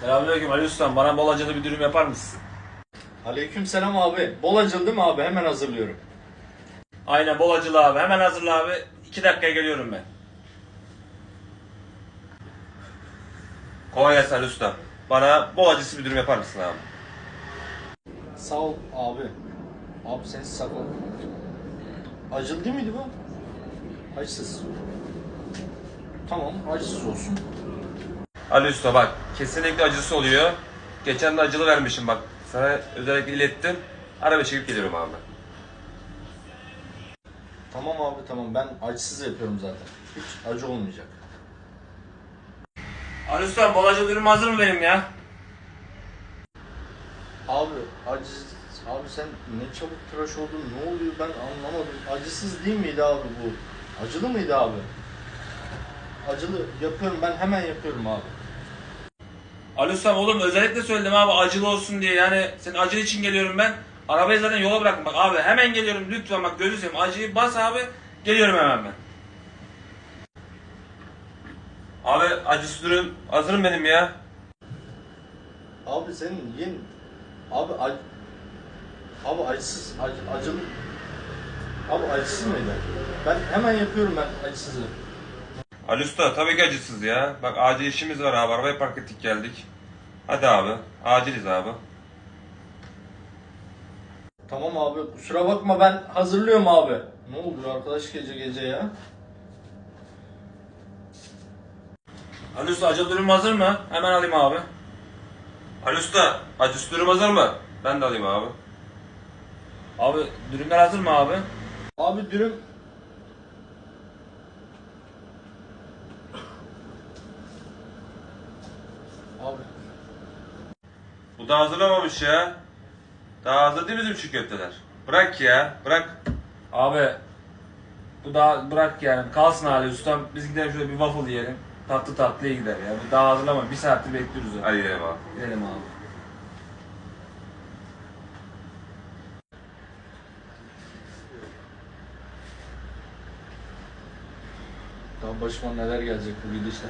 Selamünaleyküm Ali Ustam. Bana bol acılı bir dürüm yapar mısın? Aleyküm selam abi. Bol acılı değil mi abi? Hemen hazırlıyorum. Aynen bol acılı abi. Hemen hazırla abi. İki dakikaya geliyorum ben. Kolay gelsin Ali Usta. Bana bol acısı bir dürüm yapar mısın abi? Sağ ol abi. Abi sen sakın. Acılı değil miydi bu? Acısız. Tamam acısız olsun. Ali Usta bak kesinlikle acısı oluyor. Geçen de acılı vermişim bak. Sana özellikle ilettim. Araba çekip geliyorum abi. Tamam abi tamam ben acısız yapıyorum zaten. Hiç acı olmayacak. Ali Usta bol acılı dürüm hazır mı benim ya? Abi acısız. Abi sen ne çabuk tıraş oldun ne oluyor ben anlamadım. Acısız değil miydi abi bu? Acılı mıydı abi? Acılı yapıyorum ben hemen yapıyorum abi. Ali Ustam oğlum özellikle söyledim abi acılı olsun diye. Yani senin acı için geliyorum ben. Arabayı zaten yola bıraktım. Bak abi hemen geliyorum lütfen bak gözü seveyim. Acıyı bas abi. Geliyorum hemen ben. Abi acısı dürüm hazırım benim ya. Abi senin yeni abi ac... abi acısız ac- acılı abi acısız mıydı? Ben hemen yapıyorum ben acısızı. Ali Usta tabii ki acısız ya. Bak acil işimiz var abi. Arabayı park ettik geldik. Hadi abi. Aciliz abi. Tamam abi kusura bakma ben hazırlıyorum abi. Ne oluyor arkadaş gece gece ya? Ali Usta acı dürüm hazır mı? Hemen alayım abi. Ali Usta acısı dürüm hazır mı? Ben de alayım abi. Abi dürümler hazır mı abi? Abi dürüm Bu da hazırlamamış ya. Daha hazır değil bizim şu köfteler. Bırak ya, bırak. Abi, bu daha bırak yani. Kalsın Ali ustam. Biz gidelim şöyle bir waffle yiyelim. Tatlı tatlıya gider ya. Bu daha hazırlama. Bir saattir bekliyoruz ya. Hadi gidelim abi. Gidelim abi. daha başıma neler gelecek bu gidişle.